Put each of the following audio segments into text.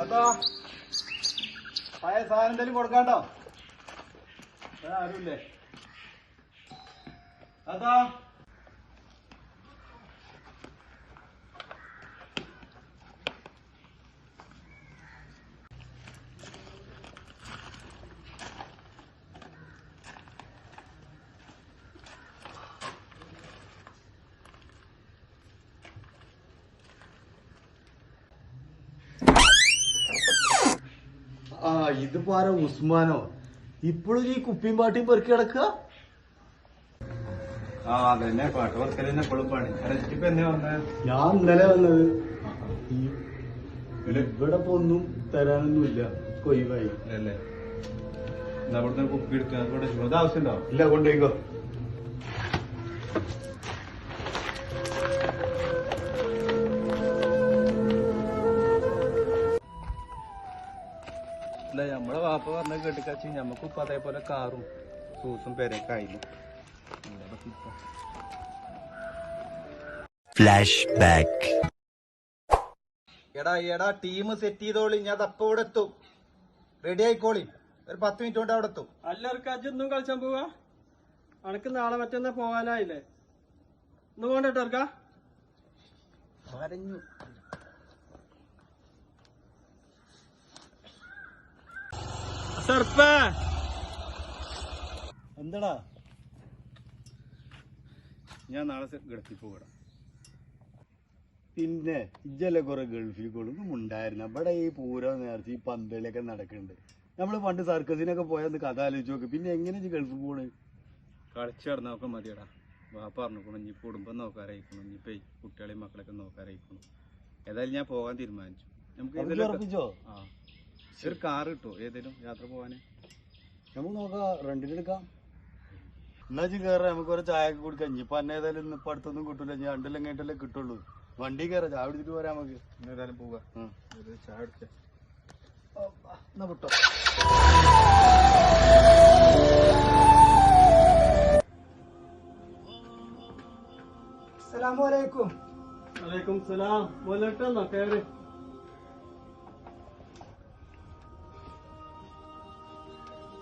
അതോ പഴയ സാധനം എന്തെങ്കിലും കൊടുക്കാണ്ടോ വേറെ ആരുമില്ലേ അതോ ഇത് പാര ഉസ്മാനോ? ഇപ്പോഴും ഈ കുപ്പിയും പാട്ടിയും പെറുക്കി കിടക്കുക ആ അതന്നെ. പാട്ട് വർക്കൽ തന്നെ എപ്പോഴും പണി ഇപ്പൊ എന്നെ വന്നത് ഞാൻ ഇന്നലെ വന്നത് ഇവിടെ ഇപ്പൊ ഒന്നും തരാനൊന്നുമില്ല. കൊയ്വായി. അല്ലേ എന്നാ കുപ്പി എടുക്കാൻ ആവശ്യമുണ്ടോ? ഇല്ല കൊണ്ടുപോയിക്കോ. അല്ല നമ്മളെ വാപ്പ പറഞ്ഞ കേട്ടിക്കാച്ചി നമുക്ക് ഇപ്പൊ അതേപോലെ കാറും സൂസും ആയിരുന്നു ഫ്ലാഷ്ബാക്ക് എടാ എടാ ടീം സെറ്റ് ചെയ്തോളി ഞാൻ തപ്പ ഇവിടെ എത്തും. റെഡി ആയിക്കോളി. ഒരു പത്ത് മിനിറ്റ് കൊണ്ട് അവിടെ എത്തും. എല്ലാവർക്കും അജൊന്നും കളിച്ചാൻ പോവാ? അനക്ക് നാളെ മറ്റന്നാ പോകാനായില്ലേ? ഒന്നും ഇറക്കാ സർപ്പേ. എന്താടാ? ഞാൻ നാളെ ഗൾഫിൽ പോകണം. പിന്നെ ഇജ്ജല്ലേ കുറെ ഗൾഫിൽ കൊടുക്കും. ഉണ്ടായിരുന്നു. ഇവിടെ ഈ പൂരം നേർച്ച ഈ പന്തളിയൊക്കെ നടക്കുന്നുണ്ട് നമ്മൾ പണ്ട് സർക്കസിനൊക്കെ പോയത് കഥ ആലോചിച്ച് നോക്ക്. പിന്നെ എങ്ങനെ ഇജ്ജ് ഗൾഫിൽ പോണ്? കളിച്ചു നടന്നൊക്കെ മതിയടാ. വാപ്പ പറഞ്ഞിക്കണം ഇനി കുടുംബം നോക്കാറായിക്കണം ഇനിയിപ്പോ കുട്ടികളെയും മക്കളൊക്കെ നോക്കാറായിരിക്കണം ഏതായാലും ഞാൻ പോകാൻ തീരുമാനിച്ചു. നമുക്ക് ഉറപ്പിച്ചോ? ആ. ഒരു കാർ കിട്ടുമോ ഏതെങ്കിലും യാത്ര പോവാന്? നമുക്ക് നോക്കാം. റെന്റിനെടുക്കാം എന്നാ ഇജ്ജ് കയറാം നമുക്ക് ഒരു ചായ ഒക്കെ കുടിക്കാം. ഇനിയിപ്പൊ അന്നെ ഏതായാലും ഇന്ന് ഇപ്പൊ അടുത്തൊന്നും കിട്ടൂല. ഞാൻ രണ്ടിലും കഴിഞ്ഞിട്ടല്ലേ കിട്ടുള്ളൂ. വണ്ടി കയറാം ചായ കുടിച്ചിട്ട് പോരാ നമുക്ക്. ഇന്ന് ഏതായാലും പോവാം. ചായ എടുക്ക എന്നാ വിട്ടോ. അസ്സലാമലൈക്കും വലൈക്കും സലാം. മുതലിട്ടെന്നോ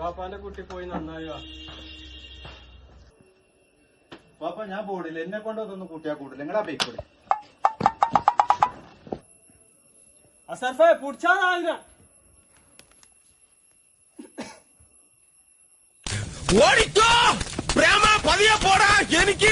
വാപ്പാന്റെ കുട്ടി പോയി നന്നായോ? പാപ്പ ഞാൻ പോടില്ല എന്നെ കൊണ്ട് അതൊന്നും കൂട്ടിയാ കൂടില്ല. നിങ്ങളാ ബൈക്കൂടെ അസർഫേ പുടിച്ചാതായിരം ഓടിക്കോ. പ്രേമ പതിയെ പോടാ. എനിക്ക്